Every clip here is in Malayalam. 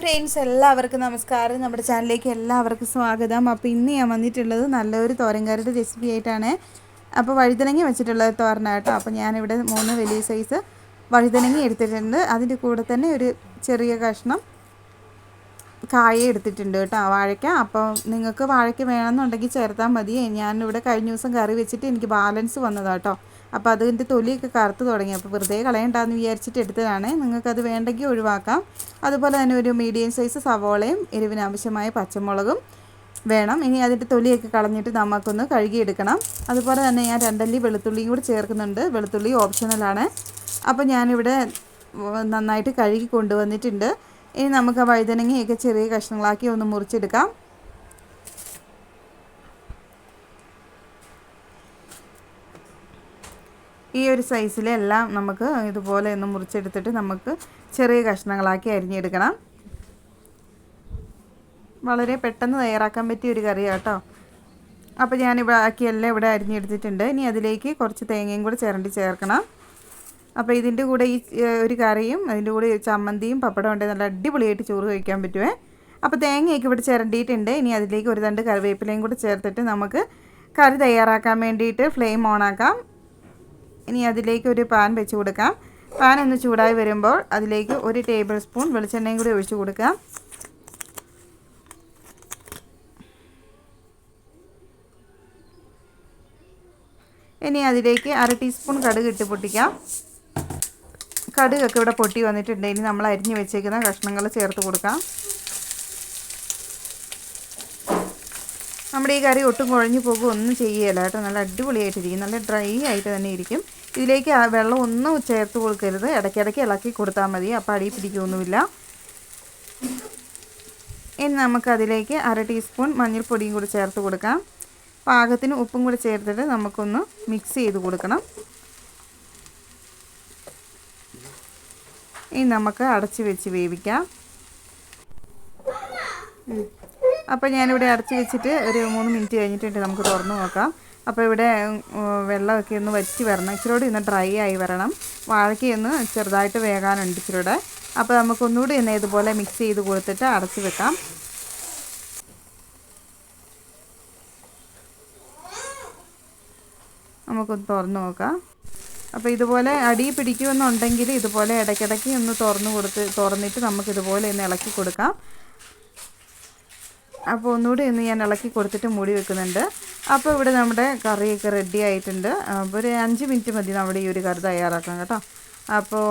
ഫ്രണ്ട്സ് എല്ലാവർക്കും നമസ്കാരം. നമ്മുടെ ചാനലിലേക്ക് എല്ലാവർക്കും സ്വാഗതം. അപ്പോൾ ഇന്ന് ഞാൻ വന്നിട്ടുള്ളത് നല്ലൊരു തോരൻകാരുടെ റെസിപ്പി ആയിട്ടാണ്. അപ്പോൾ വഴുതനങ്ങ വെച്ചിട്ടുള്ള തോരനാട്ടോ അപ്പോൾ ഞാനിവിടെ മൂന്ന് വലിയ സൈസ് വഴുതനങ്ങ എടുത്തിട്ടുണ്ട്. അതിന്റെ കൂടെ തന്നെ ഒരു ചെറിയ കഷ്ണം കായ എടുത്തിട്ടുണ്ട് കേട്ടോ. വാഴയ്ക്ക. അപ്പോൾ നിങ്ങൾക്ക് വാഴയ്ക്ക വേണമെന്നുണ്ടെങ്കിൽ ചേർത്താൽ മതി. ഞാനിവിടെ കഴിഞ്ഞ ദിവസം കറി വെച്ചിട്ട് എനിക്ക് ബാലൻസ് വന്നതാട്ടോ അപ്പോൾ അതിന്റെ തൊലിയൊക്കെ കറുത്ത് തുടങ്ങി. അപ്പോൾ വെറുതെ കളയണ്ടെന്ന് വിചാരിച്ചിട്ട് എടുത്തതാണ്. നിങ്ങൾക്കത് വേണ്ടെങ്കിൽ ഒഴിവാക്കാം. അതുപോലെ തന്നെ ഒരു മീഡിയം സൈസ് സവോളയും എരിവിന് ആവശ്യമായ പച്ചമുളകും വേണം. ഇനി അതിന്റെ തൊലിയൊക്കെ കളഞ്ഞിട്ട് നമുക്കൊന്ന് കഴുകിയെടുക്കണം. അതുപോലെ തന്നെ ഞാൻ രണ്ടല്ലി വെളുത്തുള്ളിയും കൂടി ചേർക്കുന്നുണ്ട്. വെളുത്തുള്ളി ഓപ്ഷണലാണ് അപ്പോൾ ഞാനിവിടെ നന്നായിട്ട് കഴുകി കൊണ്ടുവന്നിട്ടുണ്ട്. ഇനി നമുക്ക് വഴുതനങ്ങയൊക്കെ ചെറിയ കഷ്ണങ്ങളാക്കി ഒന്ന് മുറിച്ചെടുക്കാം. ഈ ഒരു സൈസിലെല്ലാം നമുക്ക് ഇതുപോലെ ഒന്ന് മുറിച്ചെടുത്തിട്ട് നമുക്ക് ചെറിയ കഷ്ണങ്ങളാക്കി അരിഞ്ഞെടുക്കണം. വളരെ പെട്ടെന്ന് തയ്യാറാക്കാൻ പറ്റിയ ഒരു കറിയാണ് കേട്ടോ അപ്പോൾ ഞാനിവിടെ ആക്കിയെല്ലാം ഇവിടെ അരിഞ്ഞെടുത്തിട്ടുണ്ട്. ഇനി അതിലേക്ക് കുറച്ച് തേങ്ങയും കൂടെ ചിരണ്ടി ചേർക്കണം. അപ്പോൾ ഇതിന്റെ കൂടെ ഈ ഒരു കറിയും അതിന്റെ കൂടെ ചമ്മന്തിയും പപ്പടം ഉണ്ടെങ്കിൽ നല്ല അടിപൊളിയായിട്ട് ചോറ് കഴിക്കാൻ പറ്റുമേ അപ്പോൾ തേങ്ങയൊക്കെ ഇവിടെ ചിരണ്ടിയിട്ടുണ്ട്. ഇനി അതിലേക്ക് ഒരു രണ്ട് കറിവേപ്പിലയും കൂടെ ചേർത്തിട്ട് നമുക്ക് കറി തയ്യാറാക്കാൻ വേണ്ടിയിട്ട് ഫ്ലെയിം ഓണാക്കാം ഇനി അതിലേക്ക് ഒരു പാൻ വെച്ച് കൊടുക്കാം. പാൻ ഒന്ന് ചൂടായി വരുമ്പോൾ അതിലേക്ക് ഒരു ടേബിൾ സ്പൂൺ വെളിച്ചെണ്ണയും കൂടി ഒഴിച്ചു കൊടുക്കാം. ഇനി അതിലേക്ക് അര ടീസ്പൂൺ കടുക് ഇട്ട് പൊട്ടിക്കാം. കടുകൊക്കെ ഇവിടെ പൊട്ടി വന്നിട്ടുണ്ട്. ഇനി നമ്മൾ അരിഞ്ഞ് വെച്ചേക്കുന്ന കഷ്ണങ്ങൾ ചേർത്ത് കൊടുക്കാം. നമ്മുടെ ഈ കറി ഒട്ടും കുഴഞ്ഞു പോകുക ഒന്നും ചെയ്യുകയില്ല കേട്ടോ. നല്ല അടിപൊളിയായിട്ടിരിക്കും. നല്ല ഡ്രൈ ആയിട്ട് തന്നെ ഇരിക്കും. ഇതിലേക്ക് വെള്ളം ഒന്നും ചേർത്ത് കൊടുക്കരുത്. ഇടയ്ക്കിടയ്ക്ക് ഇളക്കി കൊടുത്താൽ മതി. അപ്പോൾ അടി പിടിക്കുകയൊന്നുമില്ല ഇനി നമുക്കതിലേക്ക് അര ടീസ്പൂൺ മഞ്ഞൾപ്പൊടിയും കൂടി ചേർത്ത് കൊടുക്കാം. പാകത്തിന് ഉപ്പും കൂടി ചേർത്തിട്ട് നമുക്കൊന്ന് മിക്സ് ചെയ്ത് കൊടുക്കണം. ഇനി നമുക്ക് അടച്ച് വെച്ച് വേവിക്കാം. അപ്പോൾ ഞാനിവിടെ അടച്ച് വെച്ചിട്ട് ഒരു മൂന്ന് മിനിറ്റ് കഴിഞ്ഞിട്ടുണ്ട് നമുക്ക് തുറന്ന് നോക്കാം. അപ്പോൾ ഇവിടെ വെള്ളമൊക്കെ ഒന്ന് വറ്റി വരണം. ഇച്ചിരി ഒന്ന് ഡ്രൈ ആയി വരണം. വാഴയ്ക്ക് ഒന്ന് ചെറുതായിട്ട് വേകാനുണ്ട് ഇച്ചിരി അപ്പോൾ നമുക്കൊന്നുകൂടി ഒന്ന് ഇതുപോലെ മിക്സ് ചെയ്ത് കൊടുത്തിട്ട് അടച്ച് വെക്കാം. നമുക്കൊന്ന് തുറന്ന് നോക്കാം. അപ്പോൾ ഇതുപോലെ അടി പിടിക്കുമെന്നുണ്ടെങ്കിൽ ഇതുപോലെ ഇടയ്ക്കിടയ്ക്ക് ഒന്ന് തുറന്ന് കൊടുത്ത് തുറന്നിട്ട് നമുക്കിതുപോലെ ഒന്ന് ഇളക്കി കൊടുക്കാം. അപ്പോൾ ഒന്നുകൂടി ഒന്ന് ഞാൻ ഇളക്കി കൊടുത്തിട്ട് മൂടി വെക്കുന്നുണ്ട്. അപ്പോൾ ഇവിടെ നമ്മുടെ കറിയൊക്കെ റെഡി ആയിട്ടുണ്ട്. അപ്പോൾ ഒരു അഞ്ച് മിനിറ്റ് മതി നമ്മുടെ ഈ ഒരു കറി തയ്യാറാക്കാൻ കേട്ടോ. അപ്പോൾ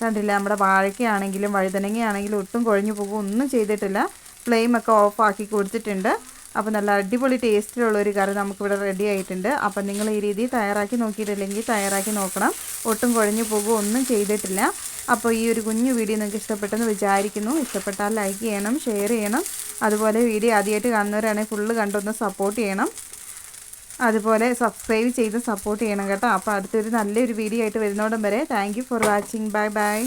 കണ്ടില്ല നമ്മുടെ വാഴയ്ക്കാണെങ്കിലും വഴുതനങ്ങയാണെങ്കിലും ഒട്ടും കുഴഞ്ഞു പോകും ഒന്നും ചെയ്തിട്ടില്ല. ഫ്ലെയിമൊക്കെ ഓഫാക്കി കൊടുത്തിട്ടുണ്ട്. അപ്പോൾ നല്ല അടിപൊളി ടേസ്റ്റിലുള്ള ഒരു കറി നമുക്കിവിടെ റെഡി ആയിട്ടുണ്ട്. അപ്പോൾ നിങ്ങൾ ഈ രീതിയിൽ തയ്യാറാക്കി നോക്കിയിട്ടില്ലെങ്കിൽ തയ്യാറാക്കി നോക്കണം. ഒട്ടും കുഴഞ്ഞു പോകുക ഒന്നും ചെയ്തിട്ടില്ല. അപ്പോൾ ഈ ഒരു കുഞ്ഞു വീഡിയോ നിങ്ങൾക്ക് ഇഷ്ടപ്പെട്ടെന്ന് വിചാരിക്കുന്നു. ഇഷ്ടപ്പെട്ടാൽ ലൈക്ക് ചെയ്യണം ഷെയർ ചെയ്യണം. അതുപോലെ വീഡിയോ ആദ്യമായിട്ട് കാണുന്നവരാണെങ്കിൽ ഫുള്ള് കണ്ടൊന്ന് സപ്പോർട്ട് ചെയ്യണം. അതുപോലെ സബ്സ്ക്രൈബ് ചെയ്ത് സപ്പോർട്ട് ചെയ്യണം കേട്ടോ. അപ്പോൾ അടുത്തൊരു നല്ലൊരു വീഡിയോ ആയിട്ട് വരുന്നോടം വരെ thank for watching bye bye